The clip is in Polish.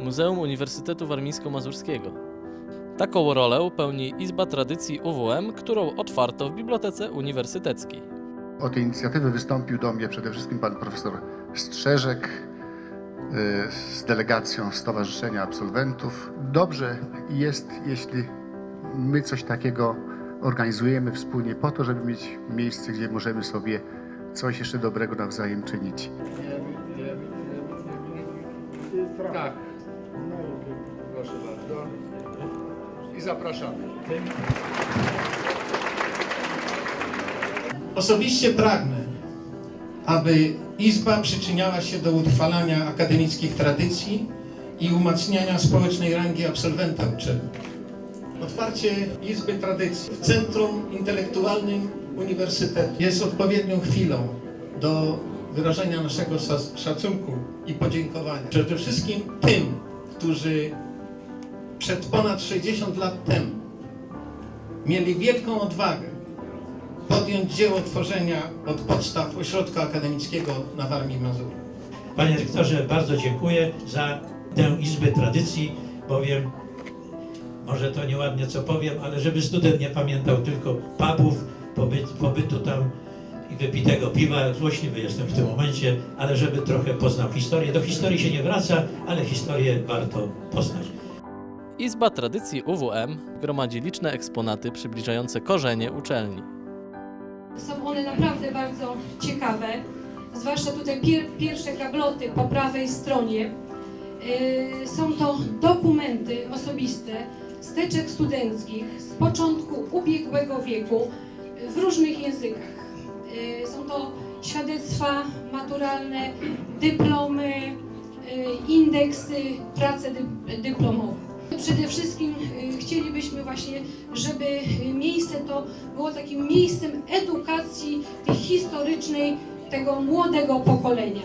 Muzeum Uniwersytetu Warmińsko-Mazurskiego. Taką rolę pełni Izba Tradycji UWM, którą otwarto w Bibliotece Uniwersyteckiej. O tej inicjatywy wystąpił do mnie przede wszystkim pan profesor Strzeżek y, z delegacją Stowarzyszenia Absolwentów. Dobrze jest, jeśli my coś takiego organizujemy wspólnie po to, żeby mieć miejsce, gdzie możemy sobie coś jeszcze dobrego nawzajem czynić. Tak. Proszę bardzo. I zapraszamy. Osobiście pragnę, aby Izba przyczyniała się do utrwalania akademickich tradycji i umacniania społecznej rangi absolwenta uczelni. Otwarcie Izby Tradycji w Centrum Intelektualnym Uniwersytetu jest odpowiednią chwilą do wyrażenia naszego szac- szacunku i podziękowania. Przede wszystkim tym, którzy przed ponad 60 lat temu mieli wielką odwagę podjąć dzieło tworzenia od podstaw ośrodka akademickiego na Warmii i Mazurach. Panie rektorze, bardzo dziękuję za tę Izbę Tradycji, bowiem może to nieładnie co powiem, ale żeby student nie pamiętał tylko pubów, pobyt, pobytu tam i wypitego piwa, złośliwy jestem w tym momencie, ale żeby trochę poznał historię. Do historii się nie wraca, ale historię warto poznać. Izba Tradycji UWM gromadzi liczne eksponaty przybliżające korzenie uczelni. Są one naprawdę bardzo ciekawe, zwłaszcza tutaj pier pierwsze gabloty po prawej stronie. Yy, są to dokumenty osobiste z teczek studenckich z początku ubiegłego wieku w różnych językach. Yy, są to świadectwa maturalne, dyplomy, yy, indeksy, prace dy dyplomowe. Przede wszystkim y, chcielibyśmy właśnie, żeby y, miejsce to było takim miejscem edukacji historycznej tego młodego pokolenia.